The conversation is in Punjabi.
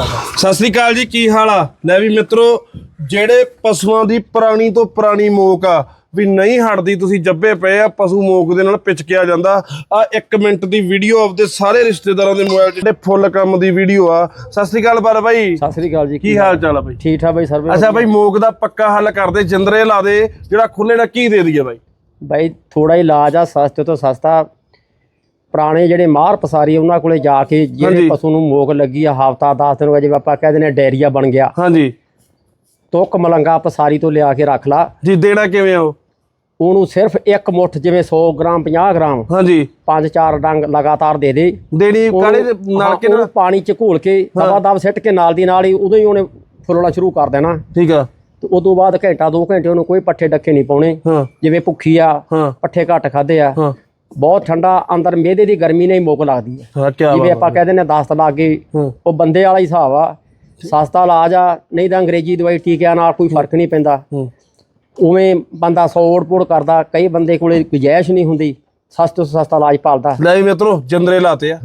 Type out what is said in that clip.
ਸਤਿ ਸ੍ਰੀ ਅਕਾਲ ਜੀ ਕੀ ਹਾਲ ਆ? ਲੈ ਵੀ ਮਿੱਤਰੋ ਜਿਹੜੇ ਪਸ਼ੂਆਂ ਦੀ ਪੁਰਾਣੀ ਤੋਂ ਪੁਰਾਣੀ ਮੋਕ ਆ ਵੀ ਨਹੀਂ ਹਟਦੀ ਤੁਸੀਂ ਜੱਬੇ ਪਏ ਆ ਪਸ਼ੂ ਮੋਕ ਦੇ ਨਾਲ ਪਿਚਕਿਆ ਜਾਂਦਾ। ਆ 1 ਮਿੰਟ ਦੀ ਵੀਡੀਓ ਆਪਦੇ ਸਾਰੇ ਰਿਸ਼ਤੇਦਾਰਾਂ ਦੇ ਮੋਬਾਈਲ 'ਚ ਜਿਹੜੇ ਫੁੱਲ ਕੰਮ ਦੀ ਵੀਡੀਓ ਆ। ਸਤਿ ਸ੍ਰੀ ਅਕਾਲ ਬਾਰ ਬਾਈ। ਸਤਿ ਸ੍ਰੀ ਅਕਾਲ ਜੀ ਕੀ ਹਾਲ ਚਾਲ? ਆ ਬਾਈ? ਠੀਕ ਠਾਕ ਬਾਈ ਸਰਵੇ ਅੱਛਾ ਬਾਈ ਮੋਕ ਦਾ ਪੱਕਾ ਹੱਲ ਕਰਦੇ ਜਿੰਦਰੇ ਲਾ ਦੇ ਜਿਹੜਾ ਖੁੱਲੇ ਨਾਲ ਕੀ ਦੇ ਦਈਏ ਬਾਈ? ਬਾਈ ਥੋੜਾ ਇਲਾਜ ਆ ਸਸਤੇ ਤੋਂ ਸਸਤਾ। ਪੁਰਾਣੇ ਜਿਹੜੇ ਮਾਹਰ ਪਸਾਰੀ ਉਹਨਾਂ ਕੋਲੇ ਜਾ ਕੇ ਜਿਹੜੇ। ਪਸ਼ੂ ਨੂੰ ਮੋਕ ਲੱਗੀ ਆ ਹਫਤਾ 10 ਦਿਨ ਹੋ ਗਏ ਜਿਵੇਂ ਆਪਾਂ ਕਹਿੰਦੇ ਨੇ ਡਾਇਰੀਆ ਬਣ ਗਿਆ। ਹਾਂਜੀ। ਤੁੱਕ ਮਲੰਗਾ ਪਸਾਰੀ ਤੋਂ ਲਿਆ ਕੇ ਰੱਖ ਲਾ। ਜੀ ਦੇਣਾ ਕਿਵੇਂ ਆ ਉਹ? ਉਹਨੂੰ ਸਿਰਫ ਇੱਕ ਮੁੱਠ ਜਿਵੇਂ 100 ਗ੍ਰਾਮ 50 ਗ੍ਰਾਮ ਹਾਂਜੀ। ਪੰਜ ਚਾਰ ਡੰਗ ਲਗਾਤਾਰ ਦੇ ਦੇ। ਦੇਣੀ ਕਾਲੇ ਦੇ ਨਾਲ ਕਿੰਨਾ ਉਹਨੂੰ ਪਾਣੀ ਚ ਘੋਲ ਕੇ ਦਵਾ ਦਵ ਸਿੱਟ ਕੇ ਨਾਲ ਦੀ ਨਾਲ ਹੀ ਉਦੋਂ ਹੀ ਉਹਨੇ ਫੁੱਲਣਾ ਸ਼ੁਰੂ ਕਰ ਦੇਣਾ। ਠੀਕ ਆ। ਤੇ ਉਦੋਂ ਬਾਅਦ ਘੰਟਾ ਦੋ ਘੰਟੇ ਉਹਨੂੰ ਕੋਈ ਪੱਠੇ ਡੱਕੇ ਨਹੀਂ ਪਾਉਣੇ। ਜਿਵੇਂ ਭੁੱਖੀ ਆ ਪੱਠੇ ਘੱਟ ਖਾਦੇ ਆ। ਬਹੁਤ ਠੰਡਾ ਅੰਦਰ ਮੇਦੇ ਦੀ ਗਰਮੀ ਨਹੀਂ ਮੁੱਕ ਲੱਗਦੀ ਹੈ। ਹਾਂ ਕੀ ਜਿਵੇਂ ਆਪਾਂ ਕਹਿੰਦੇ ਨੇ ਦਸਤ ਲੱਗ ਗਈ ਹਾਂ। ਉਹ ਬੰਦੇ ਵਾਲਾ ਹੀ ਹਿਸਾਬ ਆ। ਸਸਤਾ ਇਲਾਜ ਆ ਨਹੀਂ ਤਾਂ ਅੰਗਰੇਜ਼ੀ ਦਵਾਈ ਟੀਕਿਆਂ ਨਾਲ ਕੋਈ ਫ਼ਰਕ ਨਹੀਂ ਪੈਂਦਾ। ਹਾਂ। ਉਵੇਂ ਬੰਦਾ ਸੌੜ-ਪੋੜ ਕਰਦਾ ਕਈ ਬੰਦੇ ਕੋਲੇ ਗੁੰਜਾਇਸ਼ ਨਹੀਂ ਹੁੰਦੀ। ਸਸਤੇ ਤੋਂ ਸਸਤਾ ਇਲਾਜ ਲੈ ਵੀ ਮਿੱਤਰੋ ਜਿੰਦਰੇ ਲਾਤੇ ਆ।